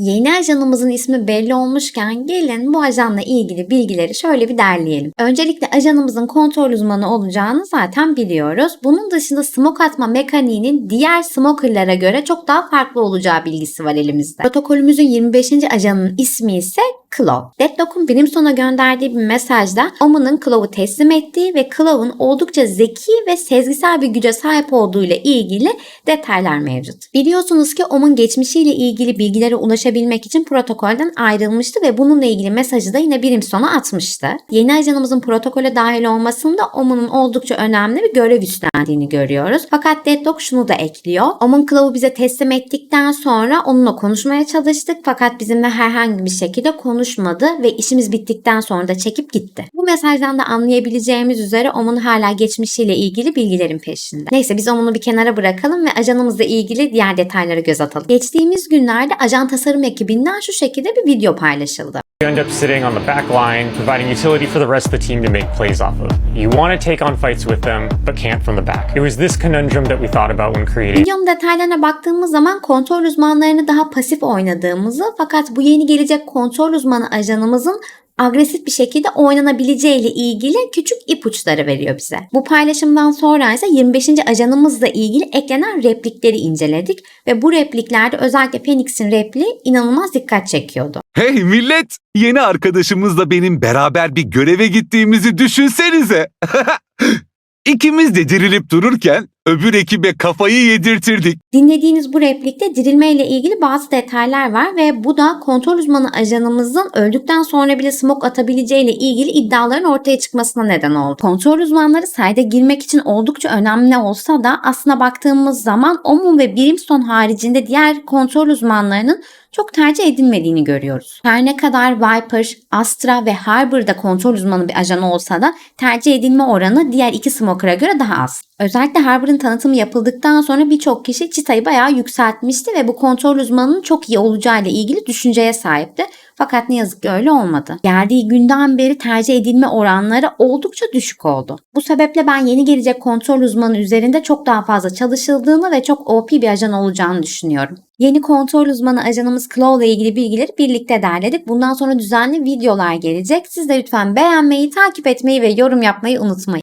Yeni ajanımızın ismi belli olmuşken gelin bu ajanla ilgili bilgileri şöyle bir derleyelim. Öncelikle ajanımızın kontrol uzmanı olacağını zaten biliyoruz. Bunun dışında smoke atma mekaniğinin diğer smokerlara göre çok daha farklı olacağı bilgisi var elimizde. Protokolümüzün 25. ajanının ismi ise Claw. Deadlock'un bilim sona gönderdiği bir mesajda Omen'ın Claw'u teslim ettiği ve Claw'un oldukça zeki ve sezgisel bir güce sahip olduğu ile ilgili detaylar mevcut. Biliyorsunuz ki Omen geçmişiyle ilgili bilgilere ulaşabilmek için protokolden ayrılmıştı ve bununla ilgili mesajı da yine bilim sona atmıştı. Yeni ajanımızın protokole dahil olmasında Omen'ın oldukça önemli bir görev üstlendiğini görüyoruz. Fakat Deadlock şunu da ekliyor. Omen Claw'u bize teslim ettikten sonra onunla konuşmaya çalıştık fakat bizimle herhangi bir şekilde konuşmadı ve işimiz bittikten sonra da çekip gitti. Bu mesajdan da anlayabileceğimiz üzere Omen hala geçmişiyle ilgili bilgilerin peşinde. Neyse biz Omen'u bir kenara bırakalım ve ajanımızla ilgili diğer detaylara göz atalım. Geçtiğimiz günlerde ajan tasarım ekibinden şu şekilde bir video paylaşıldı. You end up sitting on the back line, providing utility for the rest of the team to make plays off of. You want to take on fights with them, but can't from the back. It was this conundrum that we thought about when creating Videonun detaylarına baktığımız zaman kontrol uzmanlarını daha pasif oynadığımızı fakat bu yeni gelecek kontrol uzmanı ajanımızın agresif bir şekilde oynanabileceği ile ilgili küçük ipuçları veriyor bize. Bu paylaşımdan sonra ise 25. ajanımızla ilgili eklenen replikleri inceledik ve bu repliklerde özellikle Phoenix'in repliği inanılmaz dikkat çekiyordu. Hey millet! Yeni arkadaşımızla benim beraber bir göreve gittiğimizi düşünsenize. İkimiz de dirilip dururken öbür ekibe kafayı yedirtirdik. Dinlediğiniz bu replikte dirilme ile ilgili bazı detaylar var ve bu da kontrol uzmanı ajanımızın öldükten sonra bile smoke atabileceği ile ilgili iddiaların ortaya çıkmasına neden oldu. Kontrol uzmanları sayda girmek için oldukça önemli olsa da aslına baktığımız zaman Omun ve Brimstone haricinde diğer kontrol uzmanlarının çok tercih edilmediğini görüyoruz. Her ne kadar Viper, Astra ve Harbor'da kontrol uzmanı bir ajan olsa da tercih edilme oranı diğer iki smoker'a göre daha az. Özellikle Harbor'ın tanıtımı yapıldıktan sonra birçok kişi çıtayı bayağı yükseltmişti ve bu kontrol uzmanının çok iyi olacağıyla ilgili düşünceye sahipti. Fakat ne yazık ki öyle olmadı. Geldiği günden beri tercih edilme oranları oldukça düşük oldu. Bu sebeple ben yeni gelecek kontrol uzmanı üzerinde çok daha fazla çalışıldığını ve çok OP bir ajan olacağını düşünüyorum. Yeni kontrol uzmanı ajanımız Claw ile ilgili bilgileri birlikte derledik. Bundan sonra düzenli videolar gelecek. Siz de lütfen beğenmeyi, takip etmeyi ve yorum yapmayı unutmayın.